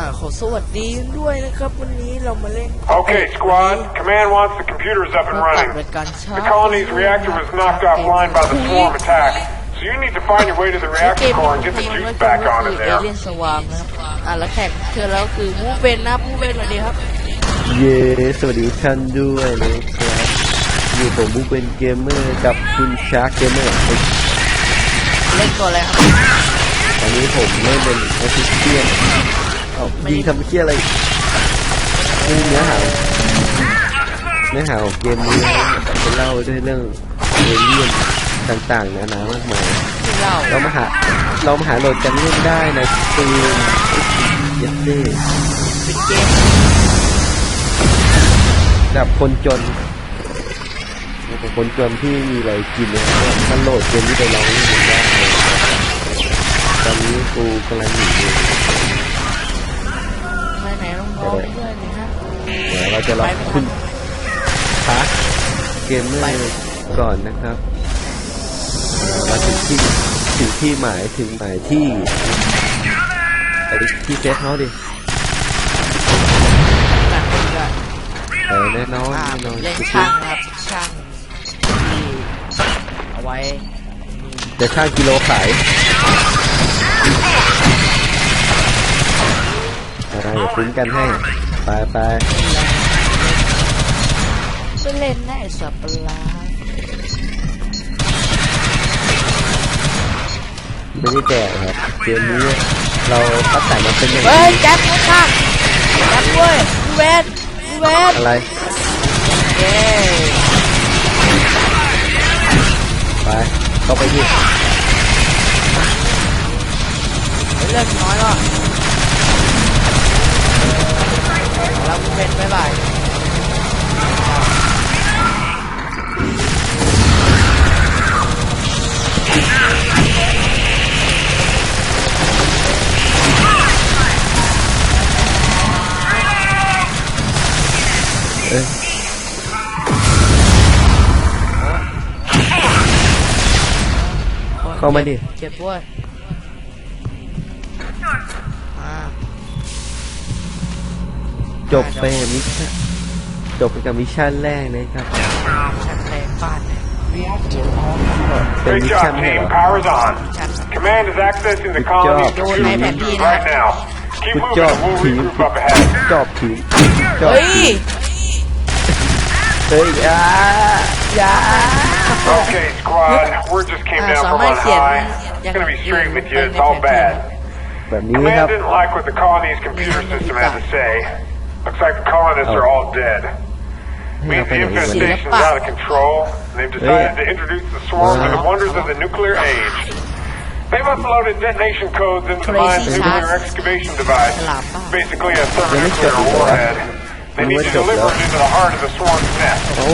อ่าขอสวัสดีด้วยนะครับวันนี้เรามาเล่น Okay, squad. Command wants the computers up and เราตัด running. รายการช้า The colony's reactor was knocked offline by the swarm attack, so you need to find your way to the เก reactor ม core นี้ and get the มัน juice ก็ back คือ on in เอ there. เลี่ยนสวามนะครับอ่าแล้วแขกเชิญแล้วคือมูเบนนะมูเบนสวัสดีครับ เย้สวัสดีทุกท่านด้วยนะครับอยู่ผมบุ๊กเป็นเกมเมอร์กับคุณชาร์กเกมเมอร์เล่นตัวอะไรครับตอนนี้ผมเล่นเป็นแอสซิสเตียน เอายิงทำเคี้ยอะไรนี่เนื้อหาเนื้อหาของเกมนี้จะเล่าด้วยเรื่องเอเลี่ยนต่างๆนานามากมายที่เล่าเรามาหาเรามาหาโหลดกันเล่นได้ในสตรีมยัดเด้เป็นเกมกับคนจนกับคนจนที่มีอะไรกินนะครับมันโหลดเกมนี้ไปลองเล่นดูได้ตอนนี้กูกำลังหนีอยู่ไหน ไหนๆลองบอกด้วยหน่อยฮะเดี๋ยวเราจะลองคุณพาร์ทเกมเมอร์ก่อนนะครับมาถึงที่ถึงที่หมายถึงหมายที่ไปที่เซฟเฮาส์ดิการเล่นด้วยเออแน่นอนอ่าแน่นอนเล่นช่างนะครับช่างที่เอาไว้จะช่างกิโลขาย อะไรอย่าคุ้นกันให้ไปไปก็เล่นได้สับปะรดไม่ได้แจกครับเกมนี้เราคัดสายมาเป็นอย่างเฮ้ยนี้แจ็คข้างแจ็คเว้ยกูเวนกูเวนอะไรเย้ไปเข้าไปที่เลือกน้อยแล้วแล้ว เอ้ยเข้ามาดิ เจ็บด้วยอ่าจบไปมิชชั่นจบไปกับมิชชั่นแรกนะครับ ชันแรงฟาดเนี่ยเป็น Great มิชชั่น job, ไม่ team. เหรอ Power's on. ชัน Command is accessing the Good colony's job. computer Good systems job. right now. Keep Good moving job, and we'll team. regroup up ahead. จอบผีจอบเฮ้ยผีเฮ้ยอย่าอย่า Okay, squad. We just came down from on high. I'm gonna be straight with you. It's all bad. Command didn't like what the colony's computer system had to say. Looks like the colonists are all dead. Means the infestation is out of control. They've decided to introduce the swarm to the wonders of the nuclear age. They've uploaded detonation codes into the mine's nuclear excavation device. Basically a thermonuclear warhead. They Let me need to check it deliver out. it into the heart of the swarm's nest. โอ้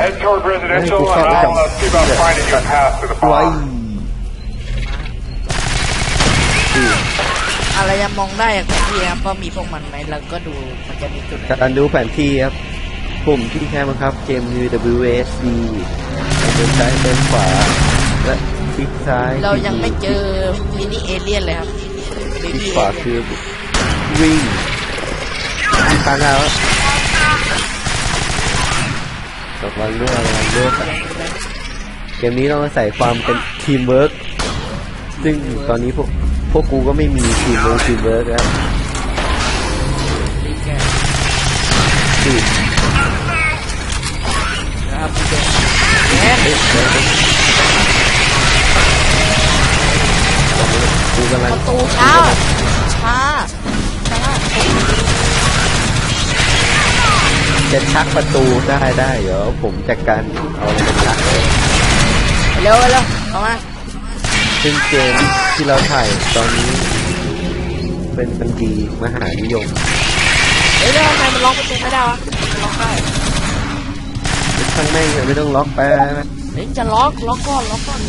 Head toward residential Hey, and good I'll job. uh, see about finding you a path to the ไว้ bomb. อะไรยังมองได้อย่างที่นะครับก็มีพวกมันไหมแล้วก็ดูมันจะมีจุดไหนการดูแผนที่ครับปุ่มที่แค่บังคับเกม UWSD เป็นซ้ายเป็นขวาและคลิกซ้ายเรายังไม่เจอมินิเอเลี่ยนเลยครับเบคลิกบี้ขวาคือวิ่ง ทางแล้วระวังด้วยระวังด้วยเกมนี้ต้องอาศัยความเป็นทีมเวิร์กซึ่งตอนนี้พวกพวกกูก็ไม่มีทีมเวิร์กทีมเวิร์กครับที่นะครับแย่เฮ้ยเฮ้ยเฮ้ยกูกำลัปงระตูช้าช้า จะชักประตูได้ได้เดี๋ยวผมจัดการเอาอะไรมาชักเลยเร็วเร็วเอามาซึ่งเกมที่เราถ่ายตอนนี้ เป็นบัญชีมหานิยมเฮ้ยแล้วทำไมมันล็อกประตูไม่ได้วะมันล็อกได้ข้างในงไม่ต้องล็อกไปนะเฮ้ยจะล็อกล็อกก่อนล็อกก่อน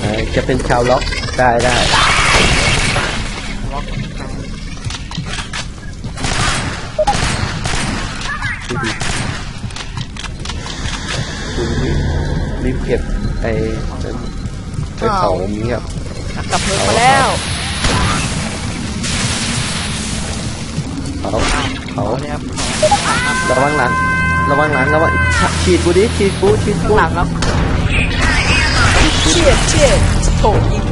เอ่อจะเป็นชาวล็อกได้ได้ รีบเก็บไอ้นั้นไปเผาอันนี้ครับนักดับเพลิงมาแล้วเขาเขาเอาเลยครับระวังหลังระวังหลังระวังฉีดกูดิฉีดกูฉีดกูข้างหลังครับเชี่ยเชี่ยโถยิง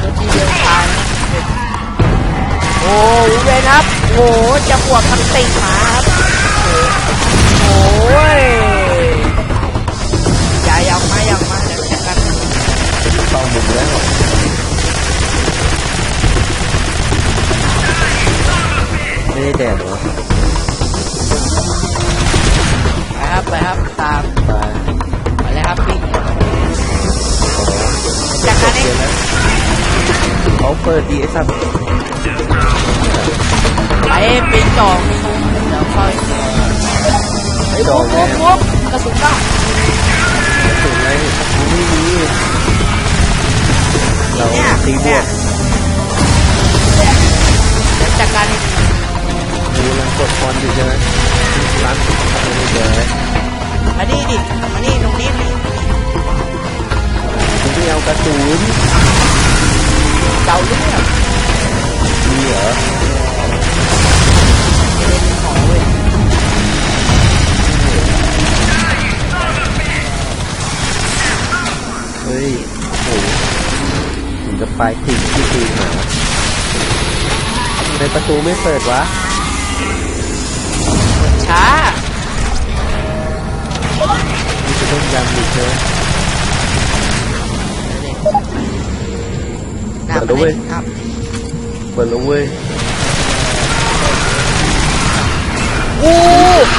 แล้วทีเดียวตายนะโอ้เวนครับโอ้จะบวกทั้งติ่งหมาครับโอ้ย แดดเหรอไปครับไปครับตามไปไปเลยครับพี่จากนั้นเองเขาเปิดดีไอ้สัตว์ไปปีจ่อมีเดี๋ยวค่อยไอ้ดอกปุ๊เนี่บยปุ๊บกระสุนก็ถึงไรกูไม่มีเราตีบวก กคอนอยู่ใช่ไหมร้านไม่ได้เจอเลยมานี่ดิมานี่ตรงนี้นี่กูไม่เอากระสุนเจ้าเรื่องมีเหรอเป็นหมอเว้ยเฮ้ยโอ้โหถึงจะปลายติ่งที่ตีหมาในประตูไม่เปิดวะ ต้องยอีกใช่ไหมหน้าเปิดแล้วเว้ยครับเปิดแล้วเว้ยอู้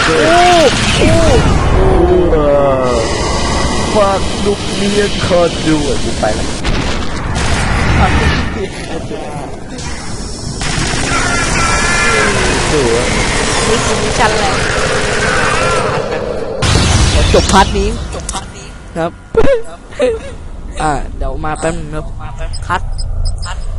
อู้อู้เออฝากลูกเมียคอดูอะกูไปแล้วดูอะนี่คือมิชันแรกจบพาร์ทนี้จบพาร์ทนี้ ครับ อ่า เดี๋ยวมาแป๊บนึงครับ คัดคัด